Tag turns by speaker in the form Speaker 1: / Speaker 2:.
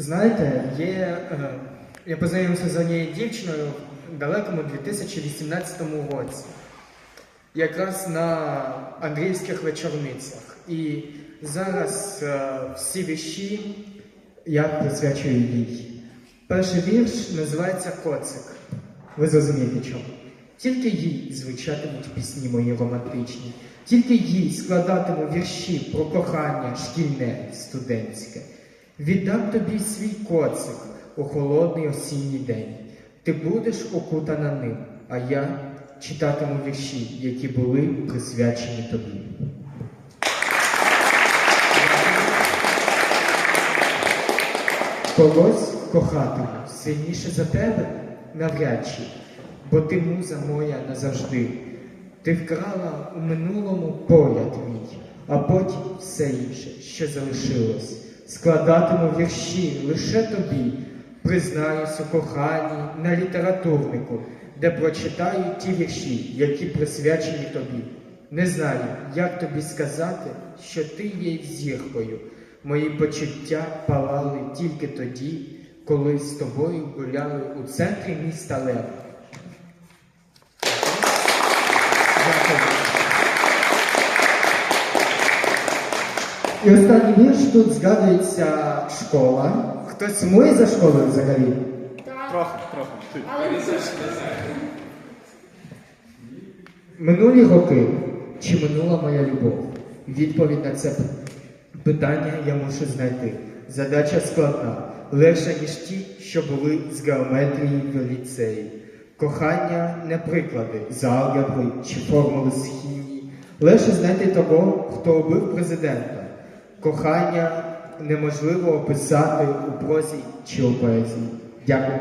Speaker 1: Знаєте, є, е, я познайомився з однією дівчиною в далекому 2018 році, якраз на Андріївських вечорницях. І зараз е, всі вірші я присвячую їй. Перший вірш називається Коцик. Ви зрозумієте чому. Тільки їй звучатимуть пісні мої романтичні, тільки їй складатиму вірші про кохання шкільне, студентське. Віддам тобі свій коцик у холодний осінній день. Ти будеш окутана ним, а я читатиму вірші, які були присвячені тобі. Когось кохатиму сильніше за тебе навряд чи, бо ти муза моя назавжди. Ти вкрала у минулому погляд мій, а потім все інше, що залишилось. Складатиму вірші лише тобі, признаюсь у коханні на літературнику, де прочитаю ті вірші, які присвячені тобі. Не знаю, як тобі сказати, що ти є зіркою. Мої почуття палали тільки тоді, коли з тобою гуляли у центрі міста Лева. Дякую. І останній вірш тут згадується школа. Хтось сумує за школою взагалі?
Speaker 2: Трохи, трохи. Чуть.
Speaker 1: Минулі роки чи минула моя любов? Відповідь на це питання я мушу знайти. Задача складна, легша, ніж ті, що були з геометрії в ліцеї. Кохання не приклади з алгебри чи формули з хімії. Легше знайти того, хто убив президента. Кохання неможливо описати у прозі чи у поезії. Дякую.